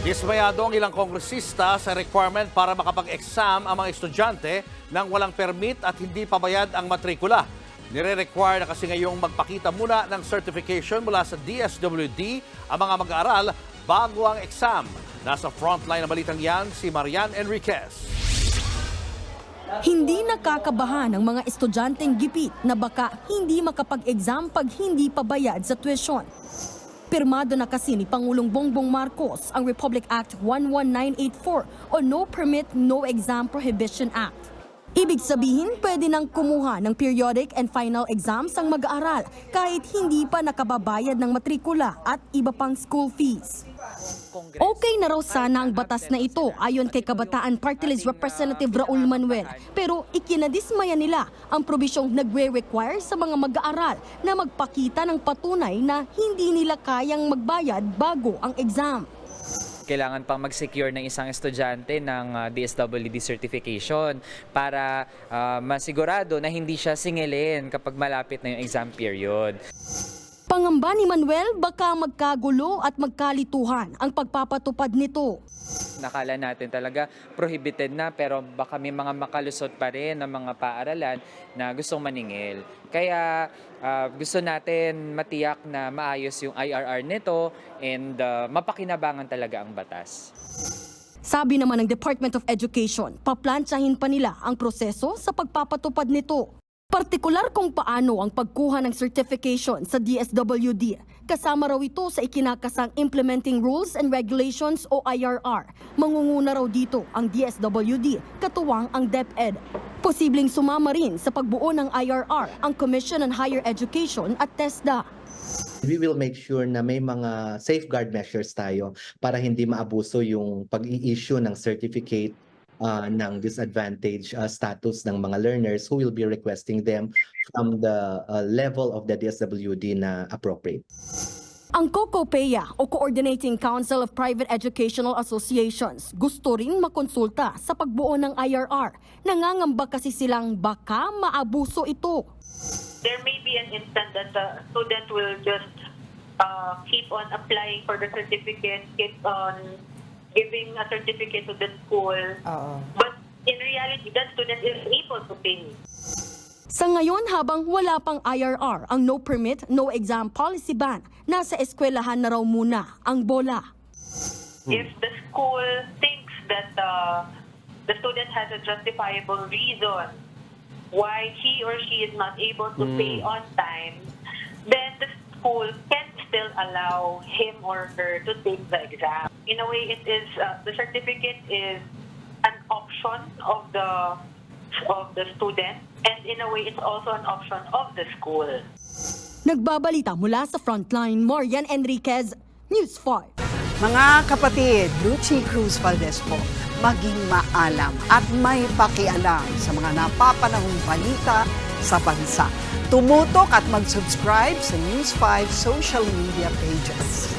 Dismayado ang ilang kongresista sa requirement para makapag-exam ang mga estudyante nang walang permit at hindi pabayad ang matrikula. Nire-require na kasi ngayong magpakita muna ng certification mula sa DSWD ang mga mag-aaral bago ang exam. Nasa frontline na balitang yan si Marian Enriquez. Hindi nakakabahan ang mga estudyanteng gipit na baka hindi makapag-exam pag hindi pa bayad sa tuition. Pirmado na kasi ni Pangulong Bongbong Marcos ang Republic Act 11984 o No Permit, No Exam Prohibition Act. Ibig sabihin, pwede nang kumuha ng periodic and final exams ang mag-aaral kahit hindi pa nakababayad ng matrikula at iba pang school fees. Okay na raw sana ang batas na ito ayon kay Kabataan Party List Representative Raul Manuel. Pero ikinadismaya nila ang probisyong nagre-require sa mga mag-aaral na magpakita ng patunay na hindi nila kayang magbayad bago ang exam. Kailangan pang mag-secure ng isang estudyante ng ah, DSWD certification para ah, masigurado na hindi siya singilin kapag malapit na yung exam period. Pangamba ni Manuel baka magkagulo at magkalituhan ang pagpapatupad nito. Nakala natin talaga prohibited na pero baka may mga makalusot pa rin ng mga paaralan na gustong maningil. Kaya ah, gusto natin matiyak na maayos yung IRR nito and ah, mapakinabangan talaga ang batas. Sabi naman ng Department of Education, paplantsahin pa nila ang proseso sa pagpapatupad nito. Partikular kung paano ang pagkuha ng certification sa DSWD. Kasama raw ito sa ikinakasang Implementing Rules and Regulations o IRR. Mangunguna raw dito ang DSWD, katuwang ang DepEd. Posibleng sumama rin sa pagbuo ng IRR ang Commission on Higher Education at TESDA. we will make sure na may mga safeguard measures tayo para hindi maabuso yung pag-i-issue ng certificate uh, ng disadvantaged uh, status ng mga learners who will be requesting them from the uh, level of the DSWD na appropriate. Ang COCOPEA o Coordinating Council of Private Educational Associations gusto rin makonsulta sa pagbuo ng IRR. Nangangamba kasi silang baka maabuso ito. there may be an instant that the student will just uh, keep on applying for the certificate, keep on giving a certificate to the school. But in reality, that student is able to pay. Sa ngayon, habang wala pang IRR ang no permit, no exam policy ban, nasa eskwelahan na raw muna ang bola. If the school thinks that uh, the student has a justifiable reason why he or she is not able to pay on time, then the school can still allow him or her to take the exam. In a way, it is uh, the certificate is an option of the of the student, and in a way, it's also an option of the school. Nagbabalita mula sa frontline, Marian Enriquez, News 5. Mga kapatid, Lucy Cruz Valdez po, maging maalam at may pakialam sa mga napapanahong balita sa bansa. Tumutok at mag-subscribe sa News 5 social media pages.